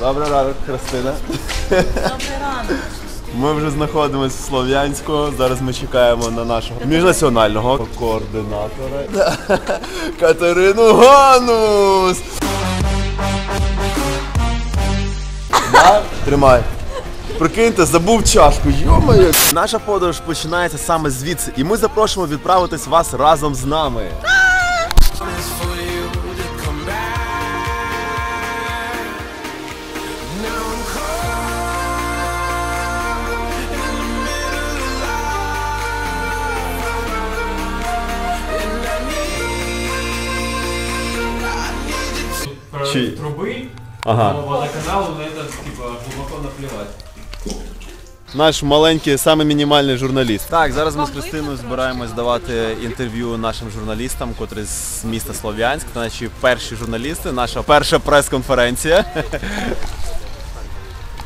Добрий ранок, Христина. Добрий ранок. Ми вже знаходимося в Слов'янську. Зараз ми чекаємо на нашого міжнаціонального координатора Катерину Ганус. Да? Тримай. Прикиньте, забув чашку. Йомаю. Наша подорож починається саме звідси, і ми запрошуємо відправитись вас разом з нами. Чьи? трубы, Ага. но водоканалу на это типа глубоко наплевать. Наш маленький, саме мінімальний журналіст. Так, зараз ми з Христиною збираємось давати інтерв'ю нашим журналістам, котрі з міста Слов'янськ. Це наші перші журналісти, наша перша прес-конференція.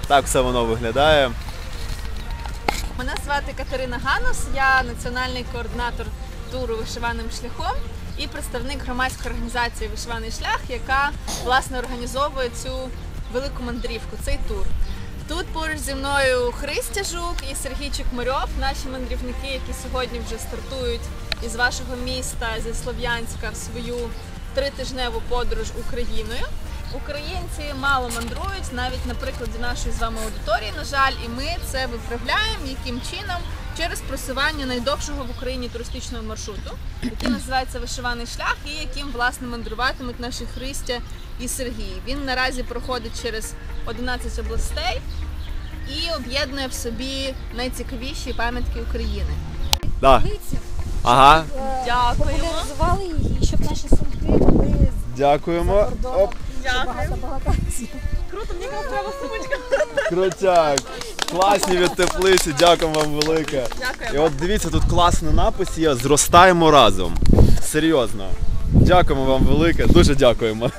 Так все воно виглядає. Мене звати Катерина Ганус, я національний координатор туру вишиваним шляхом і представник громадської організації Вишиваний шлях, яка власне організовує цю велику мандрівку, цей тур. Тут поруч зі мною Христя Жук і Сергій Чекмарьов, наші мандрівники, які сьогодні вже стартують із вашого міста зі Слов'янська в свою тритижневу подорож Україною. Українці мало мандрують, навіть на прикладі нашої з вами аудиторії, на жаль, і ми це виправляємо яким чином через просування найдовшого в Україні туристичного маршруту, який називається Вишиваний шлях, і яким власне мандруватимуть наші Христя і Сергій. Він наразі проходить через 11 областей і об'єднує в собі найцікавіші пам'ятки України. Да. Ага, Дякуємо. Популяризували її, щоб наші сумки були дякуємо. Оп, багато-багато. крутяк. Класні від теплиці, дякуємо вам велике. І от дивіться, тут класний напис є Зростаємо разом. Серйозно. Дякуємо вам велике, дуже дякуємо.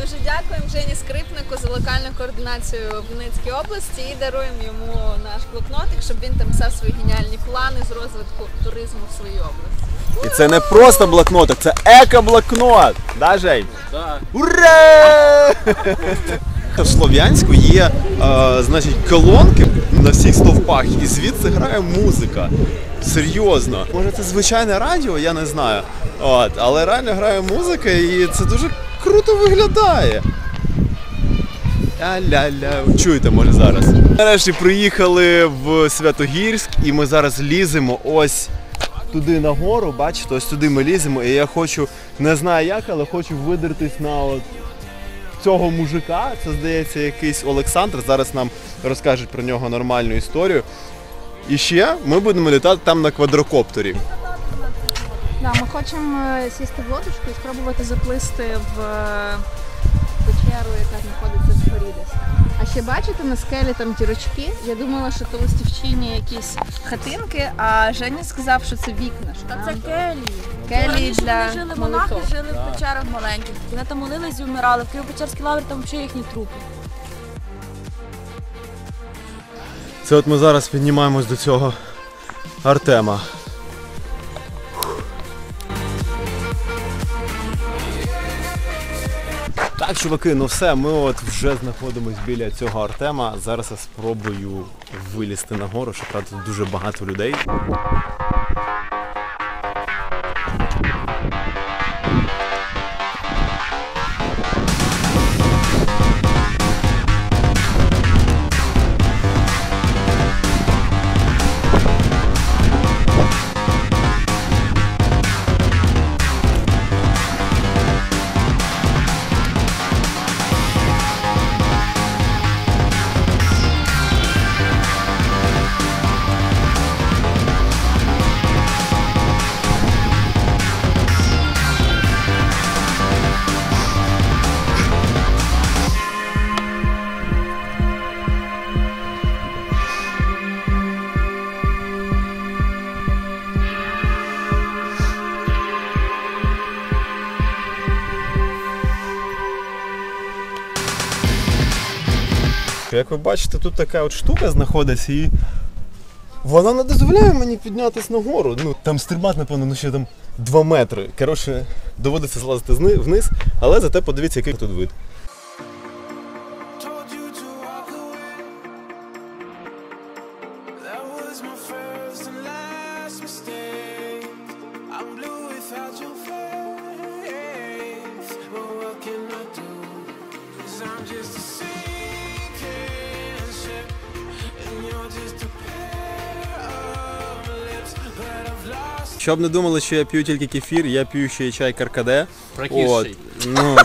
Дуже дякуємо Жені Скрипнику за локальну координацію в Донецькій області і даруємо йому наш блокнотик, щоб він там писав свої геніальні плани з розвитку туризму в своїй області. І це не просто блокнотик, це еко-блокнот. Да, Жень? Да. Ура! В Слов'янську є е, значить, колонки на всіх стовпах, і звідси грає музика. Серйозно. Може це звичайне радіо, я не знаю. От, але реально грає музика і це дуже круто виглядає. Ля-ля-ля. Чуєте, може зараз. Нарешті приїхали в Святогірськ і ми зараз ліземо ось туди нагору, бачите, ось туди ми ліземо, і я хочу, не знаю як, але хочу видертись на от цього мужика. Це здається якийсь Олександр. Зараз нам розкажуть про нього нормальну історію. І ще ми будемо літати там на квадрокоптері. Да, ми хочемо е, сісти в лодочку і спробувати заплисти в е, печеру, яка знаходиться в горі. А ще бачите на скелі там дірочки. Я думала, що то листівчині якісь хатинки, а Женя сказав, що це вікна. Що Та там це келії. Келії Раніше для вони жили монахи, жили в печерах маленьких. Вони там молились і вмирали. В Києво-Печерській лаврі там взагалі їхні трупи. Це от ми зараз піднімаємось до цього Артема. Так, чуваки, ну все, ми от вже знаходимось біля цього Артема. Зараз я спробую вилізти нагору, що правда тут дуже багато людей. Як ви бачите, тут така от штука знаходиться і вона не дозволяє мені піднятися нагору. Ну там стрибати, напевно, ну ще там 2 метри. Коротше, доводиться злазити вниз, але зате подивіться, який тут вид. Щоб не думали, що я п'ю тільки кефір, я п'ю ще й чай каркаде. От, Прокисший. ну,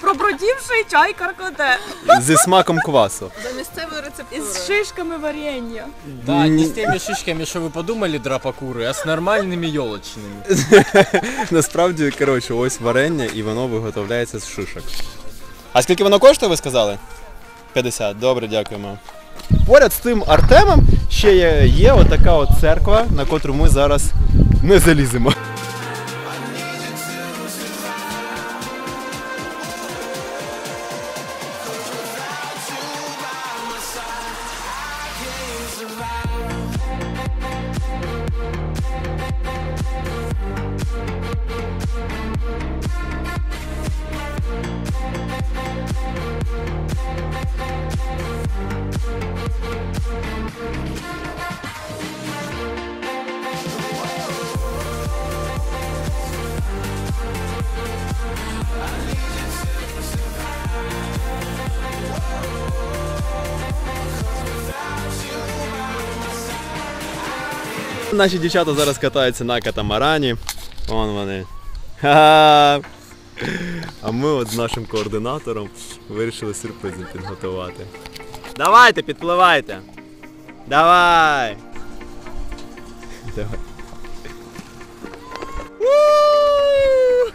Пробродівший чай каркоте зі смаком квасу. За місцевою рецептурою. із шишками варення. Да, не Ні. с теми шишками, что вы подумали, драпакуры, а с нормальными елочными. Насправді, коротше, ось варення і воно виготовляється з шишок. А скільки воно коштує, ви сказали? 50. Добре, дякуємо. Поряд з тим Артемом ще є, є отака от церква, на котру ми зараз не заліземо. Наші дівчата зараз катаються на катамарані. Вон вони. А ми от з нашим координатором вирішили сюрприз підготувати. Давайте, підпливайте. Давай. Давай.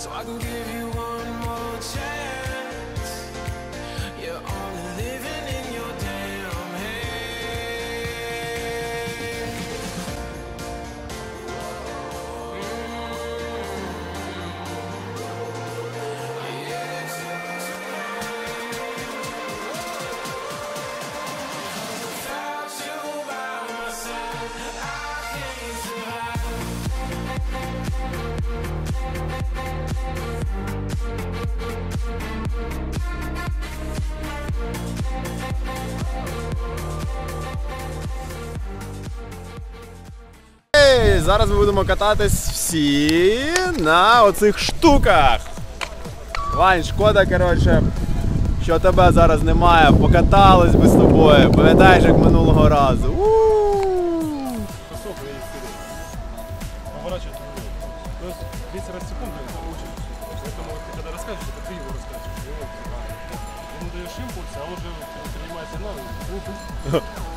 so I can give you one more chance." You're only living in your damn head. Mm. Without you by my side, Зараз ми будемо кататись всі на оцих штуках. Вань, шкода, коротше, що тебе зараз немає. Покатались би з тобою. Пам'ятаєш, як минулого разу.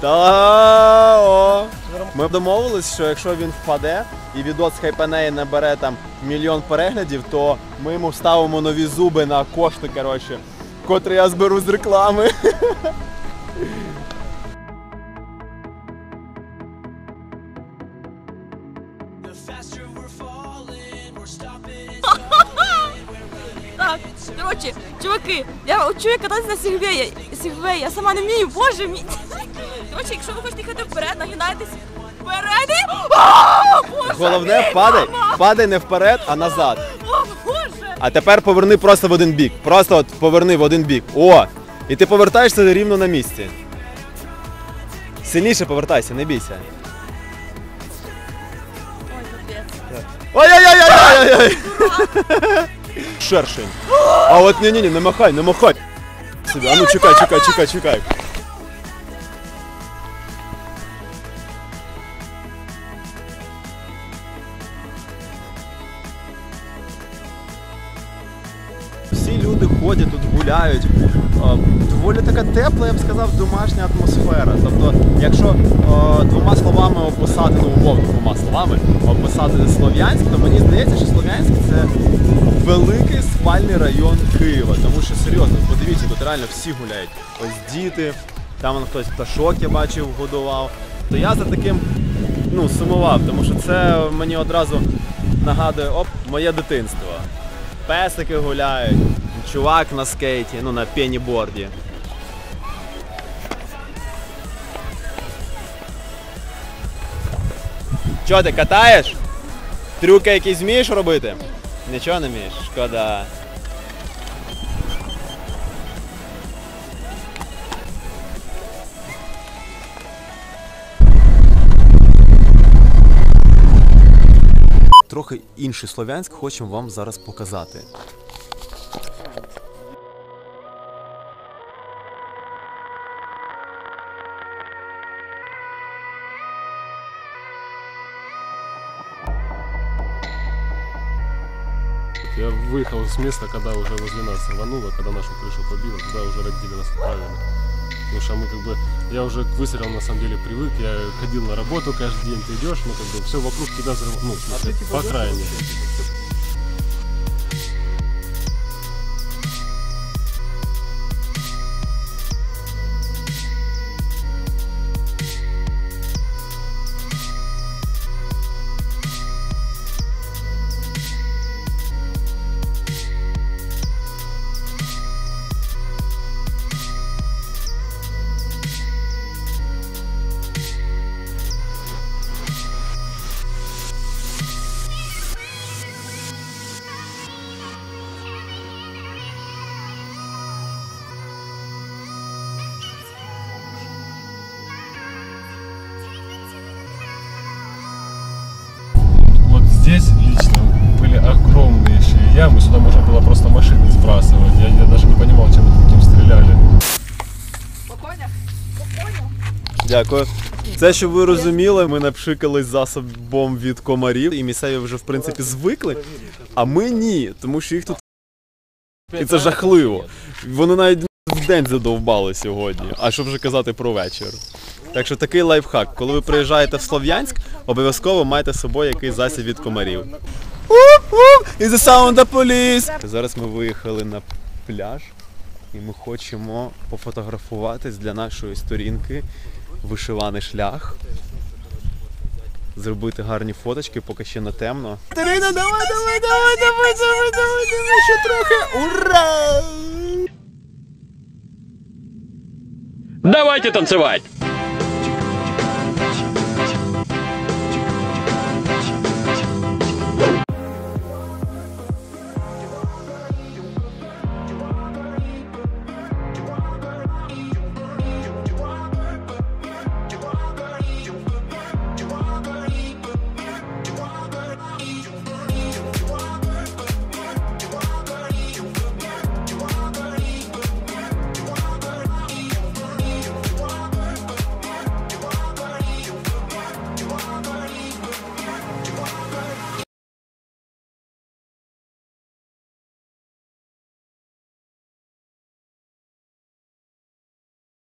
Та о. Ми домовились, що якщо він впаде і відос хайпанеї набере там мільйон переглядів, то ми йому вставимо нові зуби на кошти, коротше, котрі я зберу з реклами. Так, коротше, чуваки, я чую кататися на Сігвея. Сігвея, я сама не вмію, боже мій. Коротше, якщо ви хочете їхати вперед, нагинайтесь вперед і... О, Боже! Головне, мій, падай, мама! падай не вперед, а назад. О, Боже! А тепер поверни просто в один бік. Просто от поверни в один бік. О! І ти повертаєшся рівно на місці. Сильніше повертайся, не бійся. Ой, капець. Ой-ой-ой-ой-ой-ой! Шершень. А от ні-ні-ні, не махай, не махай. Собі, а ну чекай, чекай, чекай, чекай. Люди ходять тут гуляють. Е, Доволі така тепла, я б сказав, домашня атмосфера. Тобто, якщо е, двома словами описати, ну умовно двома словами описати Слов'янськ, то мені здається, що Слов'янськ це великий спальний район Києва. Тому що серйозно, подивіться, тут реально всі гуляють. Ось діти, там хтось пташок я бачив, годував. То я за таким ну, сумував, тому що це мені одразу нагадує оп, моє дитинство. Песики гуляють, чувак на скейті, ну на пеніборді. Чо ти катаєш? Трюки якісь вмієш робити? Нічого не вмієш? Шкода. Трохи інший Слов'янськ хочемо вам зараз показати. Я выехал с места, когда уже возле нас рвануло, когда нашу крышу побило, туда уже родители нас отправили. Потому что мы как бы, я уже к выстрелам на самом деле привык, я ходил на работу каждый день, ты идешь, ну как бы все вокруг тебя взрыв... ну, в смысле, по окраине. Вот огромнейшие ямы, сюда можно было просто машины сбрасывать. Я, я даже не понимал, чем это таким стреляли. Дякую. Це, щоб ви розуміли, ми напшикались засобом від комарів, і місцеві вже в принципі звикли, а ми ні, тому що їх тут і це жахливо. Вони навіть в день задовбали сьогодні, а що вже казати про вечір. Так що такий лайфхак. Коли ви приїжджаєте в Слов'янськ, обов'язково майте з собою якийсь засіб від комарів. І the sound of police! Зараз ми виїхали на пляж і ми хочемо пофотографуватись для нашої сторінки вишиваний шлях. Зробити гарні фоточки, поки ще не темно. Тарина, давай, давай, давай, давай, давай, давай, давай, ще трохи. Ура! Давайте танцевать!